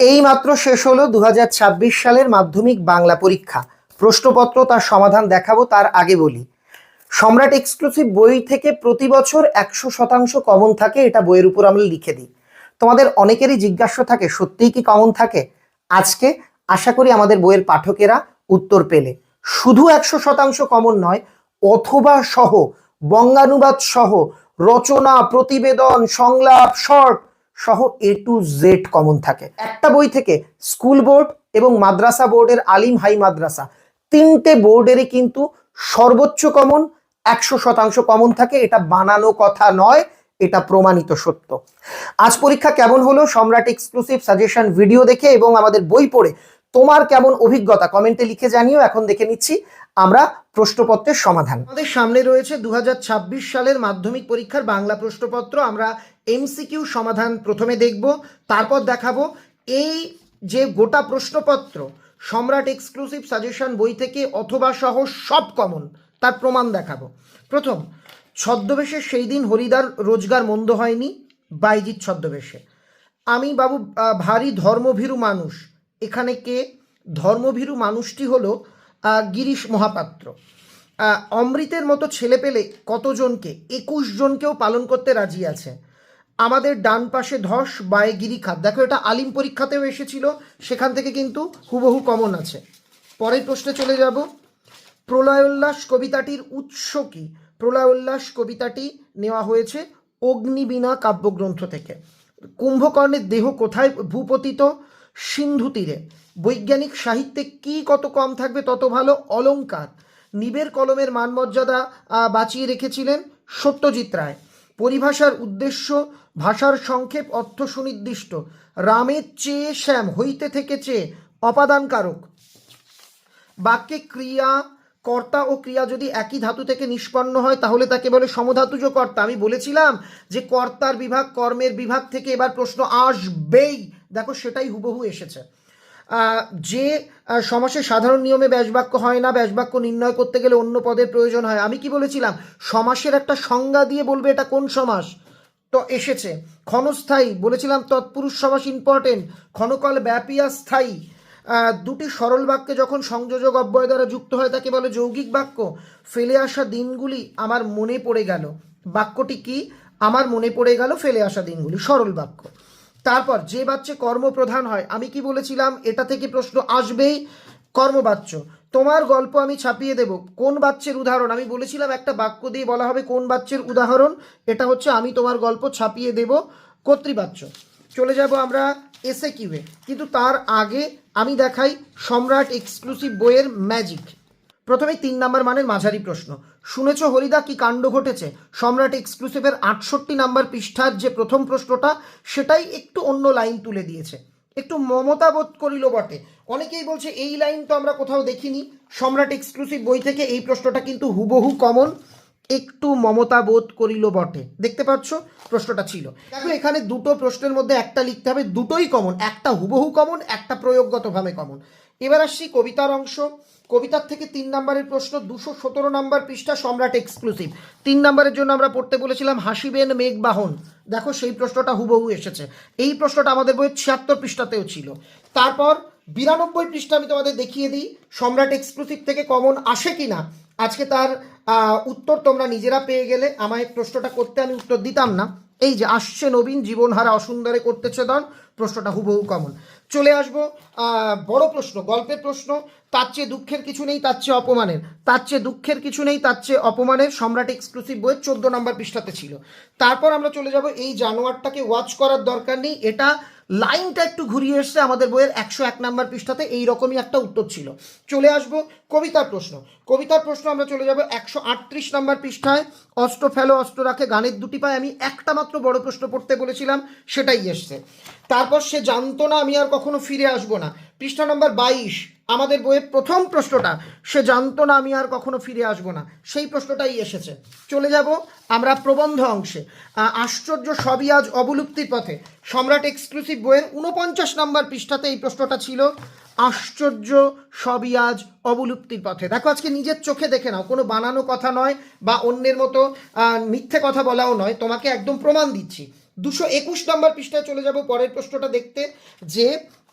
এই মাত্র শেষ হলো দু হাজার ছাব্বিশ সালের মাধ্যমিক বাংলা পরীক্ষা। প্রশ্নপত্র তার সমাধান দেখাবো, তার আগে বলি। সম্রাট এক্সক্লুসিভ বই থেকে প্রতি বছর একশো শতাংশ কমন থাকে, এটা বইয়ের উপর আমরা লিখে দিই। তোমাদের অনেকেরই জিজ্ঞাসা থাকে, সত্যিই কি কমন থাকে? আজকে আশা করি আমাদের বইয়ের পাঠকেরা উত্তর পেলে। শুধু একশো শতাংশ কমন নয়, অথবা সহ, বঙ্গানুবাদ সহ, রচনা, প্রতিবেদন, সংলাপ, শর্ট সহ এ টু জেড কমন থাকে। একটা বই থেকে স্কুল বোর্ড এবং মাদ্রাসা বোর্ডের আলিম হাই মাদ্রাসা, তিনটে বোর্ডেরই কিন্তু সর্বোচ্চ কমন একশো শতাংশ কমন থাকে। এটা বানানো কথা নয়, এটা প্রমাণিত সত্য। আজ পরীক্ষা কেমন হলো? সম্রাট এক্সক্লুসিভ সাজেশন ভিডিও দেখে এবং আমাদের বই পড়ে তোমার কেমন অভিজ্ঞতা কমেন্টে লিখে জানিও। এখন দেখে নিচ্ছি আমরা প্রশ্নপত্রের সমাধান। আমাদের সামনে রয়েছে দু হাজার ছাব্বিশ সালের মাধ্যমিক পরীক্ষার বাংলা প্রশ্নপত্র। আমরা এমসিকিউ সমাধান প্রথমে দেখব, তারপর দেখাবো। এই যে গোটা প্রশ্নপত্র, সম্রাট এক্সক্লুসিভ সাজেশন বই থেকে অথবা সহ সব কমন তার প্রমাণ দেখাবো। প্রথম, ছদ্মবেশে সেই দিন হরিদার রোজগার মন্দ হয়নি, বাইজিৎ ছদ্মবেশে। আমি বাবু ভারী ধর্মভীরু মানুষ। এখানে কে? ধর্মভীরু মানুষটি হলো গিরিশ মহাপাত্র। অমৃতের মতো ছেলে পেলে কতজনকে? একুশ জনকেও পালন করতে রাজি আছে। আমাদের ডান পাশে ধস, বায়ে গিরিখাত দেখো, এটা আলিম পরীক্ষাতেও এসেছিল, সেখান থেকে কিন্তু হুবহু কমন আছে। পরের প্রশ্নে চলে যাব। প্রলয়োল্লাস কবিতাটির উৎস কি? প্রলয়োল্লাস কবিতাটি নেওয়া হয়েছে অগ্নিবীণা কাব্যগ্রন্থ থেকে। কুম্ভকর্ণের দেহ কোথায় ভূপতিত? সিন্ধু তীরে। বৈজ্ঞানিক সাহিত্যে কি কত কম থাকবে, তত ভালো অলঙ্কার। নিবের কলমের মানমর্যাদা বাঁচিয়ে রেখেছিলেন সত্যজিৎ রায়। পরিভাষার উদ্দেশ্য ভাষার সংক্ষেপ অর্থ সুনির্দিষ্ট। রামের চেয়ে শ্যাম হইতে থেকে চেয়ে অপাদানকারক। বাক্যে ক্রিয়া, কর্তা ও ক্রিয়া যদি একই ধাতু থেকে নিষ্পন্ন হয়, তাহলে তাকে বলে সমধাতুজ কর্তা। আমি বলেছিলাম যে কর্তার বিভাগ, কর্মের বিভাগ থেকে এবার প্রশ্ন আসবেই। দেখো, সেটাই হুবহু এসেছে। যে সমাসে সাধারণ নিয়মে ব্যাসবাক্য হয় না, ব্যাসবাক্য নির্ণয় করতে গেলে অন্য পদের প্রয়োজন হয়। আমি কি বলেছিলাম? সমাসের একটা সংজ্ঞা দিয়ে বলবে এটা কোন সমাস? তো এসেছে। ক্ষণস্থায়ী, বলেছিলাম তৎপুরুষ সমাস ইম্পর্টেন্ট ক্ষণকাল ব্যাপিয়া স্থায়ী। দুটি সরল বাক্যে যখন সংযোজক অব্যয় দ্বারা যুক্ত হয়, তাকে বলে যৌগিক বাক্য। ফেলে আসা দিনগুলি আমার মনে পড়ে গেল। বাক্যটি কি? আমার মনে পড়ে গেল ফেলে আসা দিনগুলি, সরল বাক্য। তারপর, যে বাচ্চে কর্মপ্রধান হয়, আমি কি বলেছিলাম? এটা থেকে প্রশ্ন আসবেই। কর্মবাচ্য। তোমার গল্প আমি ছাপিয়ে দেব। কোন বাচ্চের উদাহরণ? আমি বলেছিলাম একটা বাক্য দিয়ে বলা হবে কোন বাচ্চের উদাহরণ। এটা হচ্ছে আমি তোমার গল্প ছাপিয়ে দেব কর্তৃবাচ্য চলে যাব আমরা এসে কিউয়ে কিন্তু তার আগে আমি দেখাই সম্রাট এক্সক্লুসিভ বইয়ের ম্যাজিক। প্রথমে তিন নাম্বার মানের মাঝারি প্রশ্ন। শুনেছ হরিদা কি কাণ্ড ঘটেছে? সম্রাট এক্সক্লুসিভের আটষট্টি নাম্বার পৃষ্ঠার যে প্রথম প্রশ্নটা, সেটাই একটু অন্য লাইন তুলে দিয়েছে। একটু মমতা বোধ করিল বটে। অনেকেই বলছে, এই লাইন তো আমরা কোথাও দেখিনি। সম্রাট এক্সক্লুসিভ বই থেকে এই প্রশ্নটা কিন্তু হুবহু কমন একটু মমতা বোধ করিল বটে। দেখতে পাচ্ছ, প্রশ্নটা ছিল। দেখো, এখানে দুটো প্রশ্নের মধ্যে একটা লিখতে হবে, দুটোই কমন একটা হুবহু কমন একটা প্রয়োগগতভাবে কমন এবার আসছি কবিতার অংশ। কবিতার থেকে তিন নম্বরের প্রশ্ন, দুশো সতেরো নম্বর পৃষ্ঠা সম্রাট এক্সক্লুসিভ। তিন নম্বরের জন্য আমরা পড়তে বলেছিলাম, হাসিবেন মেঘবাহন দেখো সেই প্রশ্নটা হুবহু এসেছে। এই প্রশ্নটা আমাদের বইয়ের ছিয়াত্তর পৃষ্ঠাতেও ছিল। তারপর বিরানব্বই পৃষ্ঠা আমি তোমাদের দেখিয়ে দিই, সম্রাট এক্সক্লুসিভ থেকে কমন আসে কি না আজকে তার উত্তর তোমরা নিজেরা পেয়ে গেলে। আমায় প্রশ্নটা করতে আমি উত্তর দিতাম না। এই যে আসছে নবীন জীবনহারা অসুন্দরে করতেছে দন, প্রশ্নটা হুবহু কমন। চলে আসব বড় প্রশ্ন, গল্পের প্রশ্ন। তার চেয়ে দুঃখের কিছু নেই, তার চেয়ে অপমানের। তার চেয়ে দুঃখের কিছু নেই, তার চেয়ে অপমানের। সম্রাট এক্সক্লুসিভ বইয়ের চোদ্দ নম্বর পৃষ্ঠাতে ছিল। তারপর আমরা চলে যাব, এই জানোয়ারটাকে ওয়াচ করার দরকার নেই। এটা লাইনটা একটু ঘুরিয়ে এসছে আমাদের বইয়ের একশো এক নম্বর পৃষ্ঠাতে, এই রকমই একটা উত্তর ছিল। চলে আসব, কবিতার প্রশ্ন। কবিতার প্রশ্ন, আমরা চলে যাব একশো আটত্রিশ নম্বর পৃষ্ঠায়। অস্ত্র ফেলো অস্ত্র রাখে, গানের দুটি পায় আমি একটা মাত্র বড় প্রশ্ন পড়তে বলেছিলাম, সেটাই এসছে। তারপর সে জানতো না, আমি আর কখনো ফিরে আসব না। পৃষ্ঠা নম্বর বাইশ, আমাদের বইয়ের প্রথম প্রশ্নটা, সে জানতো না, আমি আর কখনো ফিরে আসব না। সেই প্রশ্নটাই এসেছে। চলে যাব আমরা প্রবন্ধ অংশে। আশ্চর্য সবই আজ অবলুপ্তির পথে। সম্রাট এক্সক্লুসিভ বইয়ের উনপঞ্চাশ নম্বর পৃষ্ঠাতে এই প্রশ্নটা ছিল আশ্চর্য সবই আজ অবলুপ্তির পথে। দেখো, আজকে নিজের চোখে দেখে নাও, কোনো বানানো কথা নয় বা অন্যের মতো মিথ্যে কথা বলাও নয়। তোমাকে একদম প্রমাণ দিচ্ছি। দুশো একুশ নম্বর পৃষ্ঠায় চলে যাব, পরের প্রশ্নটা দেখতে, যে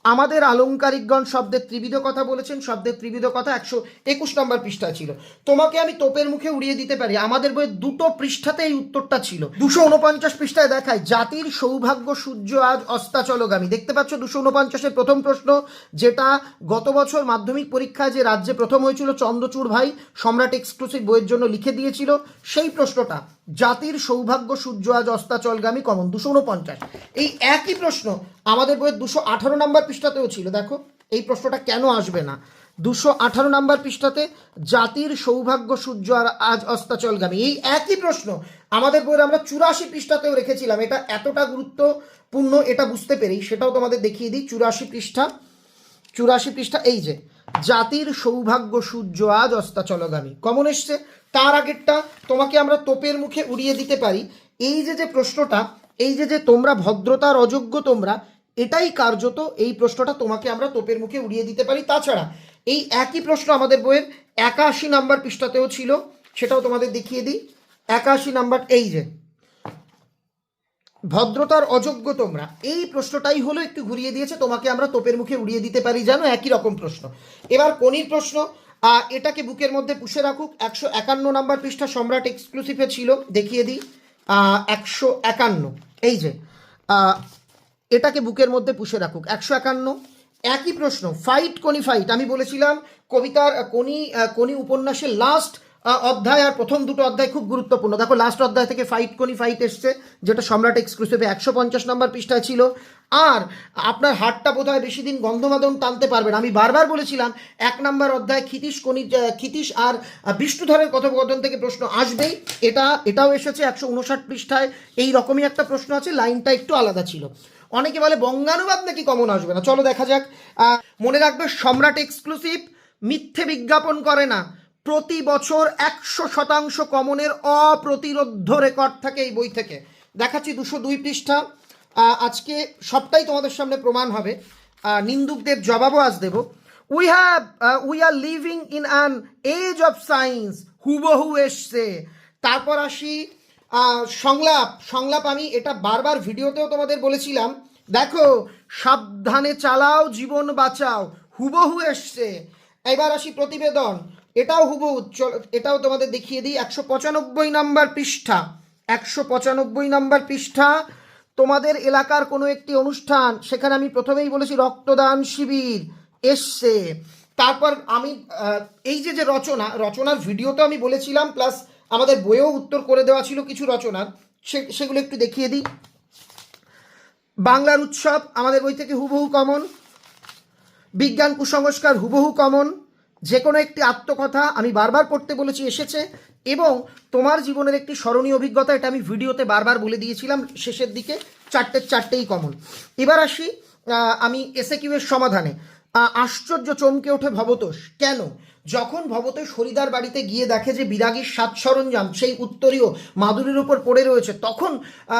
আমাদের আলংকারিকগণ শব্দের ত্রিবিধ কথা বলেছেন, শব্দের ত্রিবিধ কথা একশো একুশ নম্বর পৃষ্ঠা ছিল। তোমাকে আমি তোপের মুখে উড়িয়ে দিতে পারি, আমাদের বইয়ের দুটো পৃষ্ঠাতে এই উত্তরটা ছিল। দুশো উনপঞ্চাশ পৃষ্ঠায় দেখায়, জাতির সৌভাগ্য সূর্য আজ অস্তাচলগামী। দেখতে পাচ্ছ দুশো উনপঞ্চাশের প্রথম প্রশ্ন, যেটা গত বছর মাধ্যমিক পরীক্ষায় যে রাজ্যে প্রথম হয়েছিল চন্দ্রচূড় ভাই, সম্রাট এক্সক্লুসিভ বইয়ের জন্য লিখে দিয়েছিল, সেই প্রশ্নটা। জাতির সৌভাগ্য সূর্য আজ অস্তাচলগামী কমন দুশো উনপঞ্চাশ। এই একই প্রশ্ন আমাদের বইয়ের দুশো আঠারো নম্বর পৃষ্ঠাতেও ছিল। দেখো, এই প্রশ্নটা কেন আসবে না? দুশো আঠারো নম্বর পৃষ্ঠাতে জাতির সৌভাগ্য সূর্য আর আজ অস্তাচলগামী। এই একই প্রশ্ন আমাদের বইয়ের আমরা চুরাশি পৃষ্ঠাতেও রেখেছিলাম। এটা এতটা গুরুত্বপূর্ণ, এটা বুঝতে পেরেই। সেটাও তোমাদের দেখিয়ে দিই। চুরাশি পৃষ্ঠা চুরাশি পৃষ্ঠা, এই যে জাতির সৌভাগ্য সূর্য আজ অস্তাচলগামী। কমন এসছে, তার আগেরটা তোমাকে আমরা তোপের মুখে উড়িয়ে দিতে পারি। এই যে যে প্রশ্নটা, এই যে যে তোমরা ভদ্রতার অযোগ্য তোমরা, এটাই কার্যত এই প্রশ্নটা তোমাকে আমরা তোপের মুখে উড়িয়ে দিতে পারি। তাছাড়া, এই একই প্রশ্ন আমাদের বইয়ের একাশি নাম্বার পৃষ্ঠাতেও ছিল, সেটাও তোমাদের দেখিয়ে দিই। একাশি নাম্বার, এই যে ভদ্রতার অযোগ্য তোমরা। এই প্রশ্নটাই হলো একটু ঘুরিয়ে দিয়েছে, তোমাকে আমরা তোপের মুখে উড়িয়ে দিতে পারি, জানো? একই রকম প্রশ্ন। এবার কোনির প্রশ্ন এটাকে বুকের মধ্যে পুষে রাখুক। একশো একান্ন নাম্বার পৃষ্ঠা সম্রাট এক্সক্লুসিভে ছিল, দেখিয়ে দিই। একশো একান্ন। এই যে এটাকে বুকের মধ্যে পুষে রাখুক। একশো একান্ন, একই প্রশ্ন ফাইট কোনি ফাইট আমি বলেছিলাম, কবিতার কোনি কোনি উপন্যাসের লাস্ট অধ্যায় আর প্রথম দুটো অধ্যায় খুব গুরুত্বপূর্ণ। দেখো লাস্ট অধ্যায় থেকে ফাইট কোনি ফাইট এসছে যেটা সম্রাট এক্সক্লুসিভে একশো পঞ্চাশ নম্বর পৃষ্ঠায় ছিল। আর আপনার হাটটা বোধহয় বেশি দিন গন্ধমাদন টানতে পারবেন আমি বারবার বলেছিলাম এক নম্বর অধ্যায় ক্ষিতীশ আহ, ক্ষিতীশ আর বিষ্ণুধরের কথোপকথন থেকে প্রশ্ন আসবেই। এটা এটাও এসেছে একশো উনষাট পৃষ্ঠায়। এই রকমই একটা প্রশ্ন আছে লাইনটা একটু আলাদা ছিল। অনেকে বলে বঙ্গানুবাদ নাকি কমন আসবে না? চলো দেখা যাক। মনে রাখবে সম্রাট এক্সক্লুসিভ মিথ্যে বিজ্ঞাপন করে না। প্রতি বছর একশো শতাংশ কমনের অপ্রতিরোধ্য রেকর্ড থাকে এই বই থেকে। দেখাচ্ছি দুশো দুই পৃষ্ঠা। আজকে সবটাই তোমাদের সামনে প্রমাণ হবে। নিন্দুকদের জবাবও আজ দেব। We have we are living in an age of science হুবহু এসছে। তারপর আসি সংলাপ। সংলাপ আমি এটা বারবার ভিডিওতেও তোমাদের বলেছিলাম। দেখো, সাবধানে চালাও, জীবন বাঁচাও। হুবহু এসছে। এবার আসি প্রতিবেদন। এটাও হুবহু চল এটাও তোমাদের দেখিয়ে দিই, একশো পঁচানব্বই নাম্বার পৃষ্ঠা, একশো পঁচানব্বই নাম্বার পৃষ্ঠা। তোমাদের এলাকার কোনো একটি অনুষ্ঠান, সেখানে আমি প্রথমেই বলেছি রক্তদান শিবির, এসছে। তারপর আমি এই যে যে রচনা, রচনার ভিডিও তো আমি বলেছিলাম প্লাস আমাদের বইয়েও উত্তর করে দেওয়া ছিল কিছু রচনার সে, সেগুলো একটু দেখিয়ে দিই। বাংলার উৎসব আমাদের বই থেকে হুবহু কমন বিজ্ঞান কুসংস্কার হুবহু কমন যে কোনো একটি আত্মকথা আমি বারবার পড়তে বলেছি এসেছে, এবং তোমার জীবনের একটি স্মরণীয় অভিজ্ঞতা, এটা আমি ভিডিওতে বারবার বলে দিয়েছিলাম শেষের দিকে, চারটে চারটেই কমন এবার আসি আমি এসে কিউ এর সমাধানে আশ্চর্য চমকে ওঠে ভবতোষ। কেন? যখন ভবতোষ হরিদার বাড়িতে গিয়ে দেখে যে বিরাগীর সাত সরঞ্জাম সেই উত্তরীয় মাদুরির উপর পড়ে রয়েছে, তখন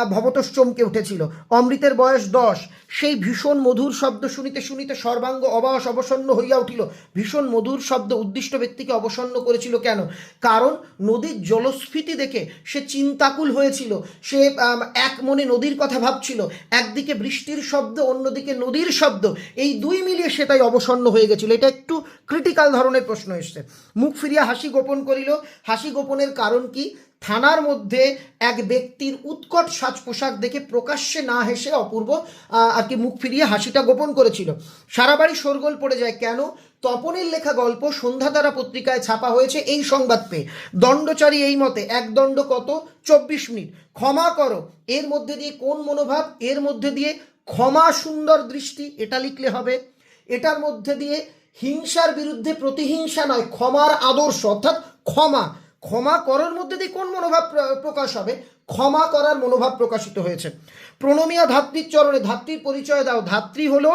ভবতোষ চমকে উঠেছিল। অমৃতের বয়স দশ। সেই ভীষণ মধুর শব্দ শুনিতে শুনিতে সর্বাঙ্গ অবাস অবসন্ন হইয়া উঠিল। ভীষণ মধুর শব্দ উদ্দিষ্ট ব্যক্তিকে অবসন্ন করেছিল কেন? কারণ নদীর জলস্ফীতি দেখে সে চিন্তাকুল হয়েছিল। সে এক মনে নদীর কথা ভাবছিল। একদিকে বৃষ্টির শব্দ, অন্যদিকে নদীর শব্দ। এই দুই মিলিয়ে সেটাই অবসন্ন হয়ে গেছিল। এটা একটু ক্রিটিক্যাল ধরনের প্রশ্ন। এসছে। মুখ ফিরিয়া হাসি গোপন করিল। হাসি গোপনের কারণ কি? থানার মধ্যে এক ব্যক্তির উৎকট সাজ পোশাক দেখে প্রকাশ্যে না হেসে অপূর্ব আর কি মুখ ফিরিয়ে হাসিটা গোপন করেছিল। সারা বাড়ি শোরগোল পড়ে যায়। কেন? তপনের লেখা গল্প সন্ধ্যাতারা পত্রিকায় ছাপা হয়েছে এই সংবাদ পেয়ে। দণ্ডচারী এই মতে, এক দণ্ড কত? চব্বিশ মিনিট। ক্ষমা করো। এর মধ্যে দিয়ে কোন মনোভাব? এর মধ্যে দিয়ে ক্ষমা সুন্দর দৃষ্টি, এটা লিখলে হবে। এটার মধ্যে দিয়ে হিংসার বিরুদ্ধে প্রতিহিংসা নয়, ক্ষমার আদর্শ, অর্থাৎ ক্ষমা। ক্ষমা করার মধ্যে দিয়ে কোন মনোভাব প্রকাশ হবে? ক্ষমা করার মনোভাব প্রকাশিত হয়েছে। প্রণমিয়া ধাত্রীর চরণে, ধাত্রীর পরিচয় দাও। ধাত্রী হলো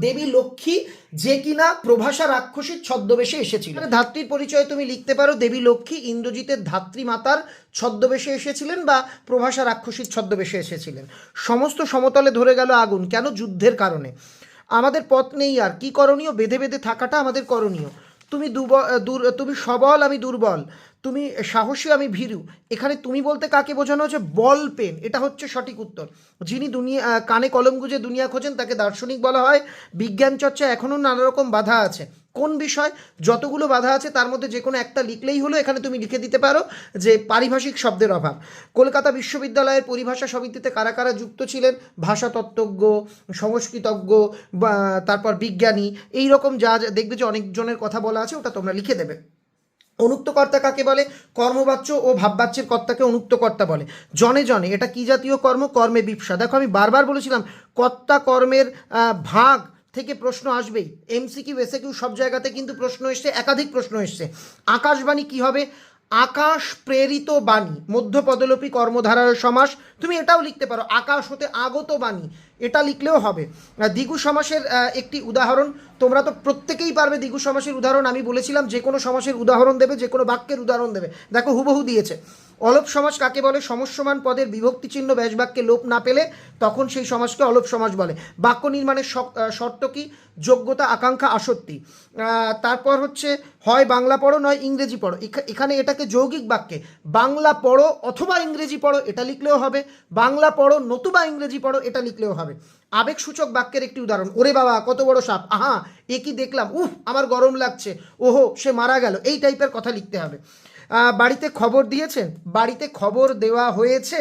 দেবী লক্ষ্মী, যে কিনা প্রভাষা রাক্ষসীর ছদ্মবেশে এসেছিল ধাত্রীর পরিচয় তুমি লিখতে পারো, দেবী লক্ষ্মী, ইন্দ্রজিতের ধাত্রী মাতার ছদ্মবেশে এসেছিলেন বা প্রভাষা রাক্ষসীর ছদ্মবেশে এসেছিলেন। সমস্ত সমতলে ধরে গেল আগুন। কেন? যুদ্ধের কারণে। আমাদের পথ নেই আর। কি করণীয়? বেঁধে বেঁধে থাকাটা আমাদের করণীয়। তুমি দুব দূর তুমি সবল, আমি দুর্বল। তুমি সাহসী আমি ভীরু। এখানে তুমি বলতে কাকে বোঝানো হচ্ছে বল পেন, এটা হচ্ছে সঠিক উত্তর। যিনি দুনিয়া কানে কলম গুজে দুনিয়া খোঁজেন, তাকে দার্শনিক বলা হয়। বিজ্ঞান চর্চা এখনও নানা রকম বাধা আছে। কোন বিষয় যতগুলো বাধা আছে, তার মধ্যে যে কোনো একটা লিখলেই হলো, এখানে তুমি লিখে দিতে পারো যে পারিভাষিক শব্দের অভাব। কলকাতা বিশ্ববিদ্যালয়ের পরিভাষা সমিতিতে কারা কারা যুক্ত ছিলেন? ভাষাতত্ত্বজ্ঞ সংস্কৃতজ্ঞ তারপর বিজ্ঞানী এই রকম যা দেখবে যে অনেকজনের কথা বলা আছে, ওটা তোমরা লিখে দেবে। অনুক্ত কর্তা কাকে বলে? কর্মবাচ্য ও ভাববাচ্যের কর্তাকে অনুক্তকর্তা বলে। জনে জনে, এটা কি জাতীয় কর্ম? কর্মে বিপসা। দেখো, আমি বারবার বলেছিলাম, কর্তা কর্মের ভাগ থেকে প্রশ্ন আসবেই। এমসিকিউ এসএকিউ সব জায়গাতে কিন্তু প্রশ্ন এসছে, একাধিক প্রশ্ন এসছে। আকাশবাণী কি হবে? আকাশ প্রেরিত বাণী মধ্য পদলোপি কর্মধারার সমাস। তুমি এটাও লিখতে পারো, আকাশ হতে আগত বাণী, এটা লিখলেও হবে। দ্বিগু সমাসের একটি উদাহরণ, তোমরা তো প্রত্যেকেই পারবে দ্বিগু সমাসের উদাহরণ। আমি বলেছিলাম, যে কোনো সমাসের উদাহরণ দেবে, যে কোনো বাক্যের উদাহরণ দেবে। দেখো, হুবহু দিয়েছে। অলপ সমাজ কাকে বলে? সমস্যমান পদের বিভক্তি চিহ্ন ব্যাস বাক্যে লোপ না পেলে তখন সেই সমাজকে অলপ সমাজ বলে। বাক্য নির্মাণের শর্ত কি? যোগ্যতা আকাঙ্ক্ষা আসক্তি। আহ, তারপর হচ্ছে হয় বাংলা পড়ো নয় ইংরেজি পড়ো। এখানে এটাকে যৌগিক বাক্যে বাংলা পড়ো অথবা ইংরেজি পড়ো এটা লিখলেও হবে। বাংলা পড়ো নতুবা ইংরেজি পড়ো এটা লিখলেও হবে। আবেগসূচক বাক্যের একটি উদাহরণ ওরে বাবা কত বড় সাপ আহা এ কি দেখলাম উফ আমার গরম লাগছে ওহো সে মারা গেল। এই টাইপের কথা লিখতে হবে। বাড়িতে খবর দিয়েছেন? বাড়িতে খবর দেওয়া হয়েছে?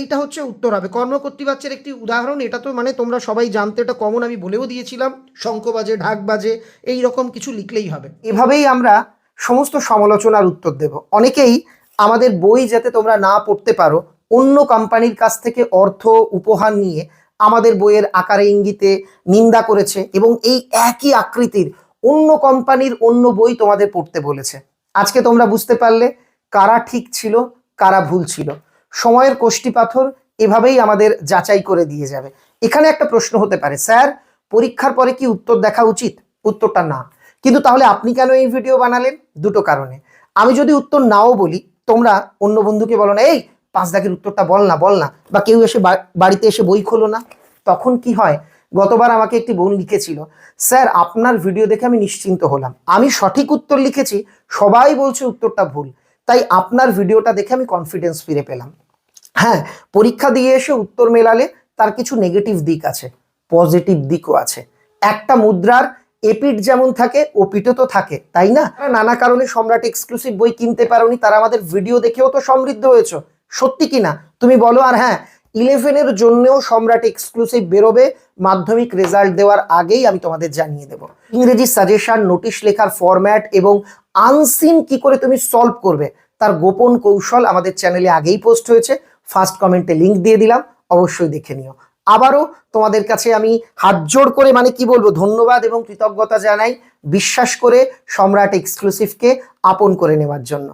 এইটা হচ্ছে উত্তর হবে। কর্মকর্তৃবাচ্যের একটি উদাহরণ, এটা তো মানে তোমরা সবাই জানতে, এটা কমন আমি বলেও দিয়েছিলাম। শঙ্খ বাজে, ঢাক বাজে, এই রকম কিছু লিখলেই হবে। এভাবেই আমরা সমস্ত সমালোচনার উত্তর দেব। অনেকেই আমাদের বই যাতে তোমরা না পড়তে পারো, অন্য কোম্পানির কাছ থেকে অর্থ উপহার নিয়ে আমাদের বইয়ের আকারে ইঙ্গিতে নিন্দা করেছে এবং এই একই আকৃতির অন্য কোম্পানির অন্য বই তোমাদের পড়তে বলেছে। আজকে তোমরা বুঝতে পারলে কারা ঠিক ছিল, কারা ভুল ছিল। সময়ের কোষ্টি পাথর এভাবেই আমাদের যাচাই করে দিয়ে যাবে। এখানে একটা প্রশ্ন হতে পারে, স্যার, পরীক্ষার পরে কি উত্তর দেখা উচিত? উত্তরটা না। কিন্তু তাহলে আপনি কেন এই ভিডিও বানালেন? দুটো কারণে। আমি যদি উত্তর নাও বলি, তোমরা অন্য বন্ধুকে বলো না, এই পাঁচ দাগের উত্তরটা বল না বল না। বা কেউ এসে বাড়িতে এসে বই খোলো না। তখন কি হয়? গতবার আমাকে একটি বোন লিখেছিল, স্যার, আপনার ভিডিও দেখে আমি নিশ্চিন্ত হলাম। আমি সঠিক উত্তর লিখেছি, সবাই বলছে উত্তরটা ভুল। তাই আপনার ভিডিওটা দেখে আমি কনফিডেন্স ফিরে পেলাম। হ্যাঁ পরীক্ষা দিয়ে এসে উত্তর মেলালে তার কিছু নেগেটিভ দিক আছে পজিটিভ দিকও আছে। একটা মুদ্রার এপিট যেমন থাকে ওপিটও তো থাকে, তাই না? নানা কারণে সম্রাট এক্সক্লুসিভ বই কিনতে পারোনি, তারা আমাদের ভিডিও দেখেও তো সমৃদ্ধ হয়েছো। সত্যি কিনা তুমি বলো আর হ্যাঁ ইলেভেনের জন্যও সম্রাট এক্সক্লুসিভ বেরোবে। মাধ্যমিক রেজাল্ট দেওয়ার আগেই আমি তোমাদের জানিয়ে দেব। ইংরেজি সাজেশন নোটিশ লেখার ফরম্যাট এবং আনসিন কি করে তুমি সলভ করবে, তার গোপন কৌশল আমাদের চ্যানেলে আগেই পোস্ট হয়েছে। ফার্স্ট কমেন্টে লিংক দিয়ে দিলাম, অবশ্যই দেখে নিও। আবারও তোমাদের কাছে আমি হাত জোড় করে মানে কি বলব, ধন্যবাদ এবং কৃতজ্ঞতা জানাই। বিশ্বাস করে সম্রাট এক্সক্লুসিভকে আপন করে নেওয়ার জন্য।